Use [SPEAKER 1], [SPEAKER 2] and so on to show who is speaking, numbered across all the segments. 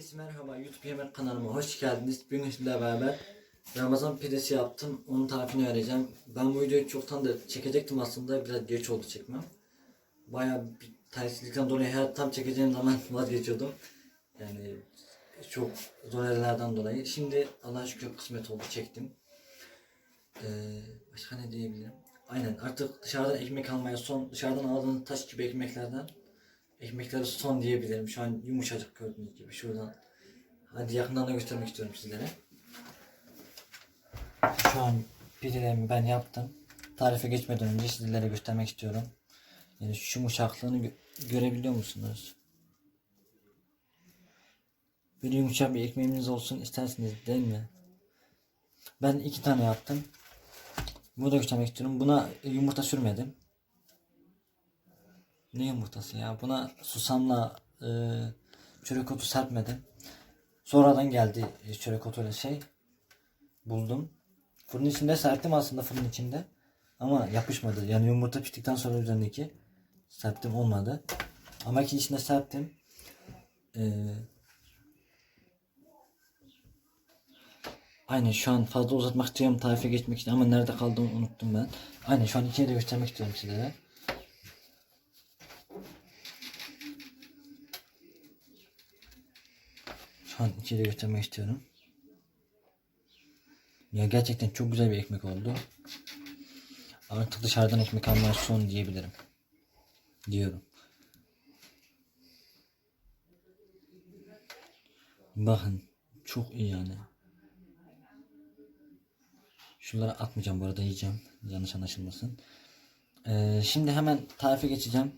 [SPEAKER 1] Herkese merhaba YouTube Yemek kanalıma hoş geldiniz. Bugün sizlerle beraber Ramazan pidesi yaptım. Onun tarifini vereceğim. Ben bu videoyu çoktan da çekecektim aslında. Biraz geç oldu çekmem. Bayağı bir tersizlikten dolayı her tam çekeceğim zaman vazgeçiyordum. Yani çok ellerden dolayı. Şimdi Allah'a şükür kısmet oldu çektim. Ee, başka ne diyebilirim? Aynen artık dışarıdan ekmek almaya son dışarıdan aldığınız taş gibi ekmeklerden ekmekleri son diyebilirim. Şu an yumuşacık gördüğünüz gibi şuradan. Hadi yakından da göstermek istiyorum sizlere. Şu an pidelerimi ben yaptım. Tarife geçmeden önce sizlere göstermek istiyorum. Yani şu yumuşaklığını gö- görebiliyor musunuz? Bir yumuşak bir ekmeğimiz olsun isterseniz değil mi? Ben iki tane yaptım. Bunu da göstermek istiyorum. Buna yumurta sürmedim. Ne yumurtası ya? Buna susamla e, çörek otu serpmedim. Sonradan geldi e, çörek otuyla şey. Buldum. Fırın içinde serptim aslında fırın içinde. Ama yapışmadı. Yani yumurta piştikten sonra üzerindeki serptim olmadı. Ama ikincisinde serptim. Ee, Aynen şu an fazla uzatmak istiyorum tarife geçmek için ama nerede kaldığımı unuttum ben. Aynen şu an ikiye de göstermek istiyorum sizlere. Şu an ikiye de göstermek istiyorum. Ya gerçekten çok güzel bir ekmek oldu. Artık dışarıdan ekmek almaya son diyebilirim. Diyorum. Bakın çok iyi yani. Şunları atmayacağım bu arada yiyeceğim. Yanlış anlaşılmasın. Ee, şimdi hemen tarife geçeceğim.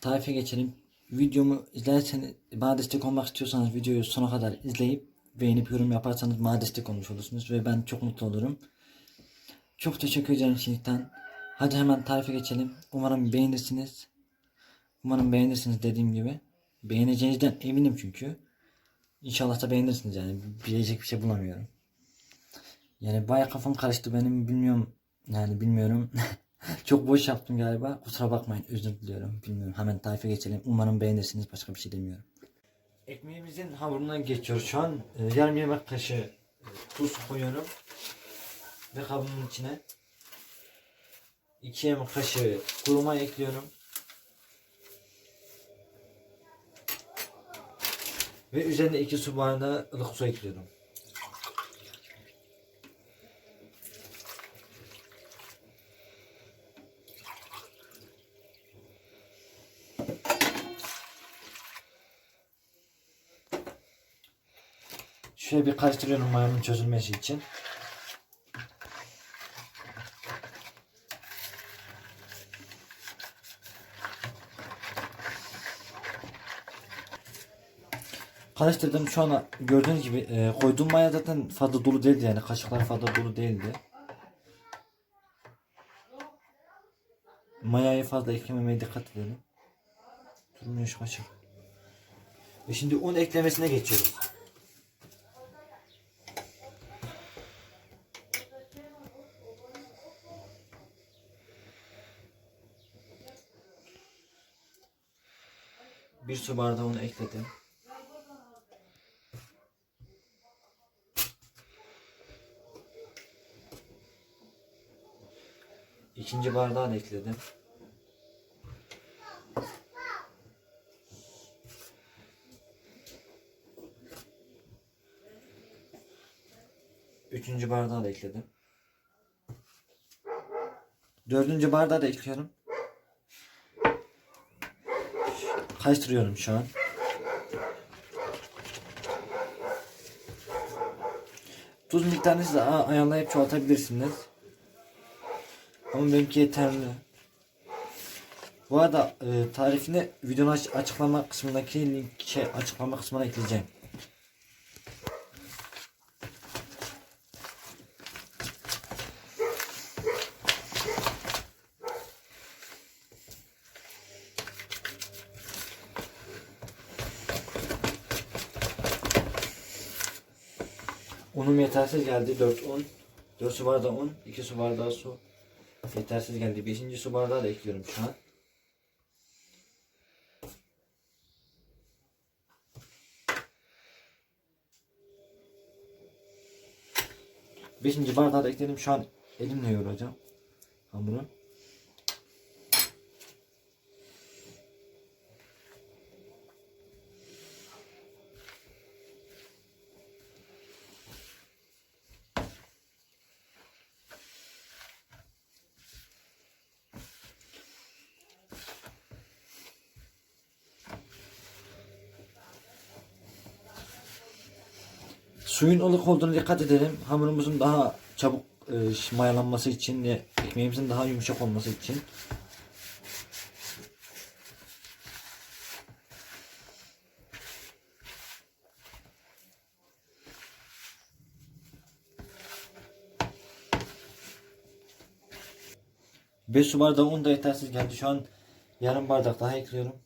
[SPEAKER 1] Tarife geçelim. Videomu izlerseniz bana destek olmak istiyorsanız videoyu sona kadar izleyip beğenip yorum yaparsanız bana destek olmuş olursunuz ve ben çok mutlu olurum. Çok teşekkür ederim şimdiden. Hadi hemen tarife geçelim. Umarım beğenirsiniz. Umarım beğenirsiniz dediğim gibi. Beğeneceğinizden eminim çünkü. İnşallah da beğenirsiniz yani. Bilecek bir şey bulamıyorum. Yani baya kafam karıştı benim bilmiyorum. Yani bilmiyorum. Çok boş yaptım galiba. Kusura bakmayın özür diliyorum. Bilmiyorum. Hemen tarife geçelim. Umarım beğenirsiniz. Başka bir şey demiyorum. Ekmeğimizin hamuruna geçiyoruz. Şu an e, yarım yemek kaşığı e, tuz koyuyorum. Ve kabımın içine 2 yemek kaşığı kuruma ekliyorum. Ve üzerine 2 su bardağı ılık su ekliyorum. Şöyle bir karıştırıyorum mayonun çözülmesi için. Karıştırdım şu an gördüğünüz gibi e, koyduğum maya zaten fazla dolu değildi yani kaşıklar fazla dolu değildi. Mayayı fazla eklememeye dikkat edelim. Durmuyor şu kaşık. Ve şimdi un eklemesine geçiyoruz. Bir su bardağı ekledim. İkinci bardağı da ekledim. Üçüncü bardağı da ekledim. Dördüncü bardağı da ekliyorum. Karıştırıyorum şu an. Tuz miktarını siz ayarlayıp çoğaltabilirsiniz. Ama benimki yeterli. Bu arada e, tarifini videonun aç- açıklama kısmındaki linke açıklama kısmına ekleyeceğim. Unum yetersiz geldi. 4 un. 4 su bardağı un. 2 su bardağı su. Yetersiz geldi. 5. su bardağı da ekliyorum şu an. Beşinci bardağı da ekledim. Şu an elimle yoğuracağım hamuru. Suyun ılık olduğuna dikkat edelim. Hamurumuzun daha çabuk e, mayalanması için ve ekmeğimizin daha yumuşak olması için. Beş su bardağı un da yetersiz geldi. Şu an yarım bardak daha ekliyorum.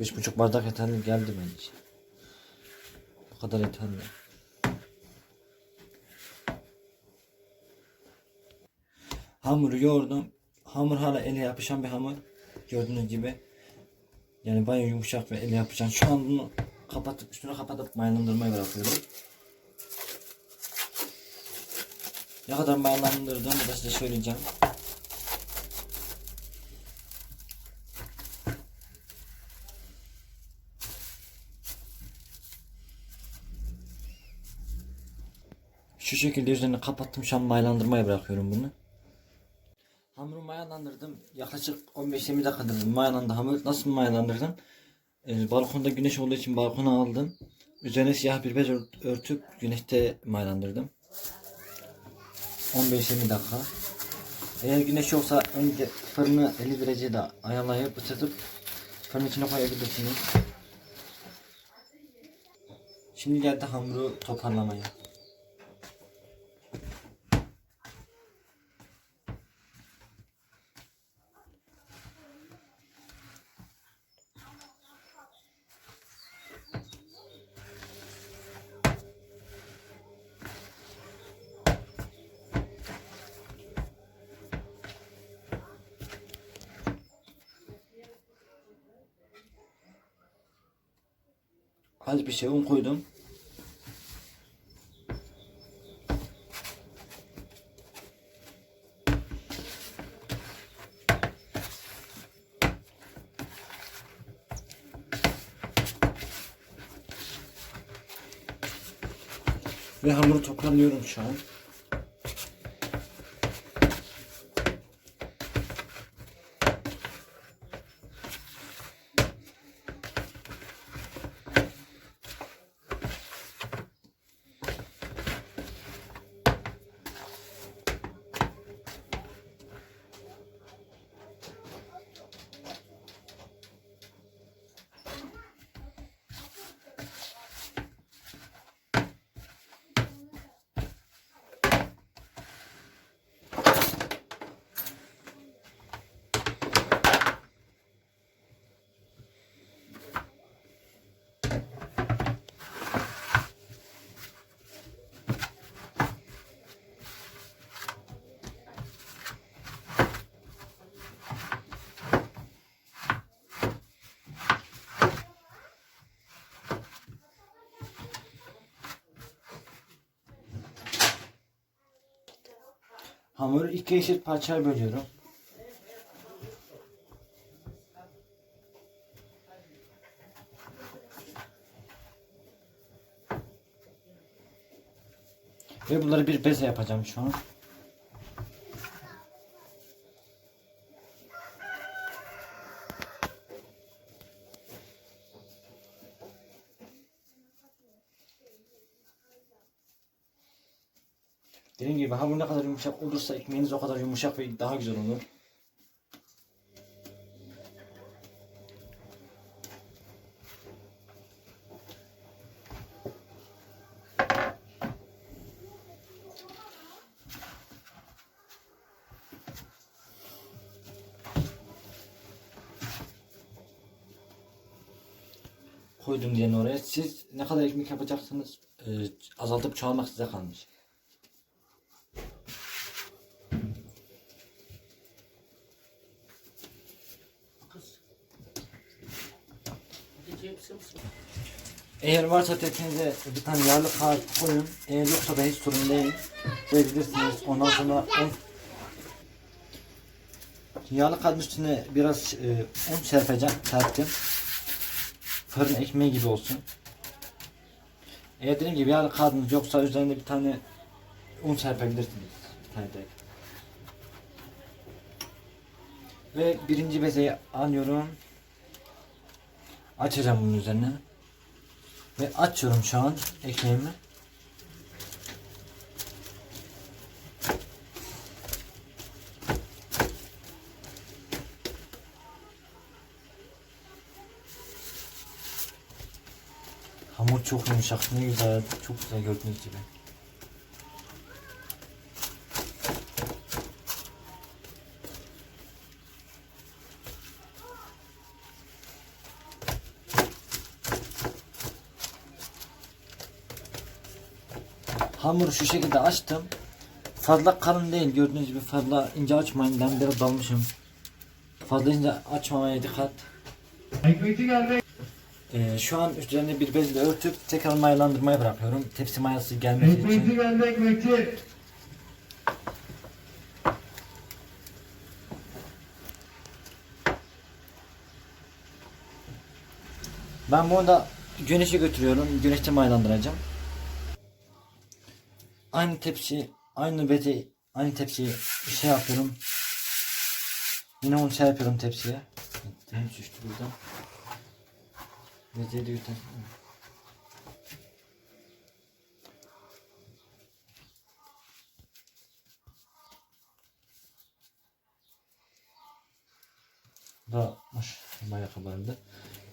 [SPEAKER 1] Beş buçuk bardak yeterli geldi bence. Bu kadar yeterli. Hamuru yoğurdum. Hamur hala ele yapışan bir hamur. Gördüğünüz gibi. Yani bayağı yumuşak ve ele yapışan. Şu an bunu kapatıp üstüne kapatıp mayalandırmayı bırakıyorum. Ne kadar mayalandırdığımı da size söyleyeceğim. Şu şekilde üzerini kapattım. Şu an mayalandırmaya bırakıyorum bunu. Hamuru mayalandırdım. Yaklaşık 15-20 dakikadır mayalandı hamur. Nasıl mayalandırdım? Ee, balkonda güneş olduğu için balkona aldım. Üzerine siyah bir bez ört- örtüp güneşte mayalandırdım. 15-20 dakika. Eğer güneş yoksa önce fırını 50 derecede ayarlayıp ısıtıp fırın içine koyabilirsiniz. Şimdi geldi hamuru toparlamaya. Az bir şey un koydum. Ve hamuru toparlıyorum şu an. Hamuru iki eşit parçaya bölüyorum. Ve bunları bir beze yapacağım şu an. Dediğim gibi hamur ne kadar yumuşak olursa ekmeğiniz o kadar yumuşak ve daha güzel olur. Koydum diye oraya. Siz ne kadar ekmek yapacaksınız e, azaltıp çoğalmak size kalmış. Eğer varsa tepsinize bir tane yağlı kağıt koyun. Eğer yoksa da hiç sorun değil. Koyabilirsiniz. Ondan sonra un, yağlı kağıdın üstüne biraz e, un serpeceğim. Serptim. Fırın ekmeği gibi olsun. Eğer dediğim gibi yağlı kağıdınız yoksa üzerinde bir tane un serpebilirsiniz. Bir tane de. Ve birinci bezeyi alıyorum. Açacağım bunun üzerine. Ve açıyorum şu an ekmeğimi. Hamur çok yumuşak, ne güzel, çok güzel gördüğünüz gibi. Hamuru şu şekilde açtım. Fazla kalın değil gördüğünüz gibi fazla ince açmayın ben biraz dalmışım. Fazla ince açmamaya dikkat. Ee, şu an üzerine bir bezle örtüp tekrar mayalandırmaya bırakıyorum. Tepsi mayası gelmesi için. Ben bunu da güneşe götürüyorum. Güneşte mayalandıracağım. Aynı tepsi, aynı bezi, aynı tepsiyi şey yapıyorum. Yine un şey yapıyorum tepsiye. Hem düştü buradan. Beziye de götür. Da hoş bayağı kabardı.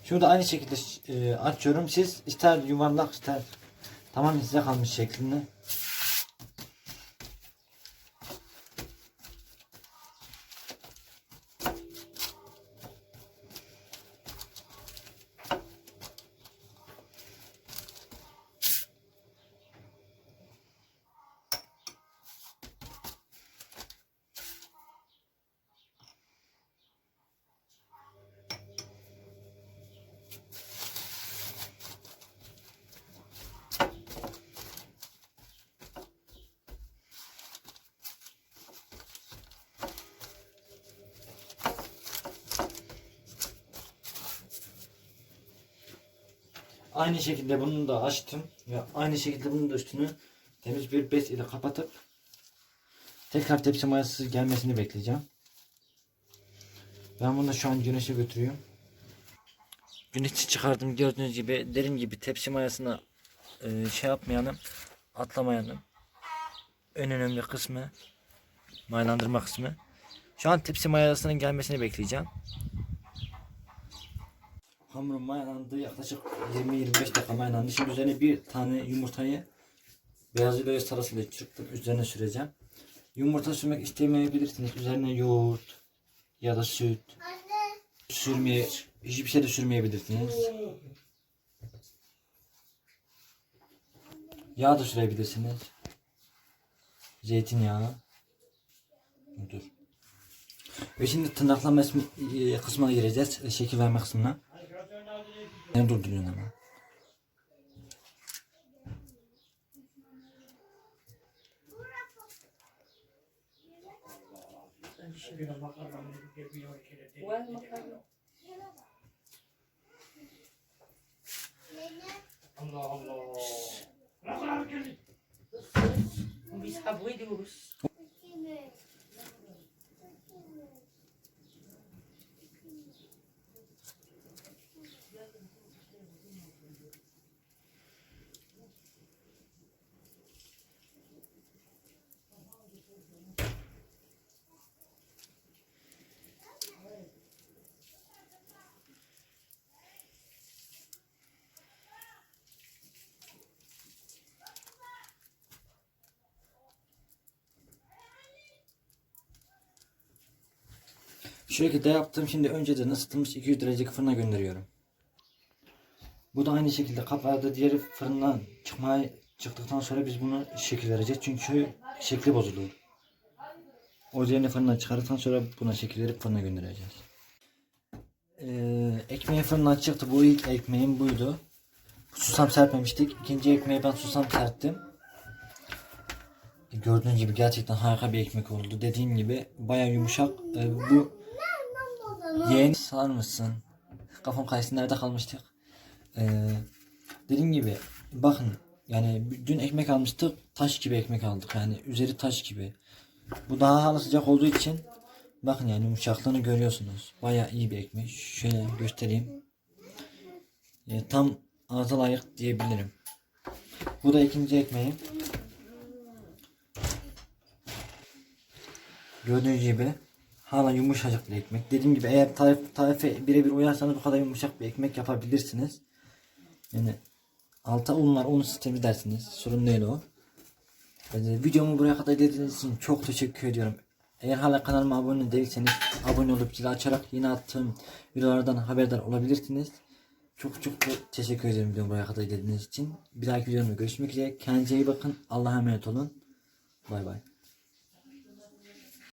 [SPEAKER 1] Şurada aynı şekilde e, açıyorum. Siz ister yuvarlak ister tamamen size kalmış şeklinde. Aynı şekilde bunu da açtım ve aynı şekilde bunun da üstünü temiz bir bez ile kapatıp tekrar tepsi mayası gelmesini bekleyeceğim. Ben bunu şu an güneşe götürüyorum. Güneşi çıkardım gördüğünüz gibi dediğim gibi tepsi mayasına e, şey yapmayalım atlamayalım. En önemli kısmı mayalandırma kısmı. Şu an tepsi mayasının gelmesini bekleyeceğim. Hamurum mayalandı yaklaşık 20-25 dakika mayalandı. Şimdi üzerine bir tane yumurtayı beyazı böyle sarısıyla çırptım üzerine süreceğim. Yumurta sürmek istemeyebilirsiniz. Üzerine yoğurt ya da süt sürmeye hiçbir şey de sürmeyebilirsiniz. Yağ da sürebilirsiniz. Zeytinyağı. Dur. Ve şimdi tırnaklama e, kısmına gireceğiz. Şekil verme kısmına. Ne durduruyorsun ama?
[SPEAKER 2] Allah Allah.
[SPEAKER 3] Biz kabul ediyoruz.
[SPEAKER 1] Şu şekilde yaptım. Şimdi önceden ısıtılmış 200 derecelik fırına gönderiyorum. Bu da aynı şekilde kapağı diğeri fırından çıkmaya çıktıktan sonra biz bunu şekil vereceğiz. Çünkü şekli bozulur. O diğerini fırından çıkardıktan sonra buna şekil verip fırına göndereceğiz. Ee, ekmeği fırından çıktı. Bu ilk ekmeğim buydu. Susam serpmemiştik. İkinci ekmeği ben susam serptim. Gördüğünüz gibi gerçekten harika bir ekmek oldu. Dediğim gibi baya yumuşak. Ee, bu yeğen sar mısın? Kafam kayısı nerede kalmıştık? Ee, dediğim gibi bakın yani dün ekmek almıştık taş gibi ekmek aldık yani üzeri taş gibi. Bu daha hala sıcak olduğu için bakın yani yumuşaklığını görüyorsunuz. Baya iyi bir ekmek. Şöyle göstereyim. Ee, tam ağza layık diyebilirim. Bu da ikinci ekmeğim. Gördüğünüz gibi hala yumuşacık bir ekmek. Dediğim gibi eğer tarif, tarife birebir uyarsanız bu kadar yumuşak bir ekmek yapabilirsiniz. Yani alta un var onu sistemi dersiniz. Sorun değil o. Ee, videomu buraya kadar izlediğiniz için çok teşekkür ediyorum. Eğer hala kanalıma abone değilseniz abone olup zili açarak yeni attığım videolardan haberdar olabilirsiniz. Çok çok teşekkür ederim videomu buraya kadar izlediğiniz için. Bir dahaki videomda görüşmek üzere. Kendinize iyi bakın. Allah'a emanet olun. Bay bay.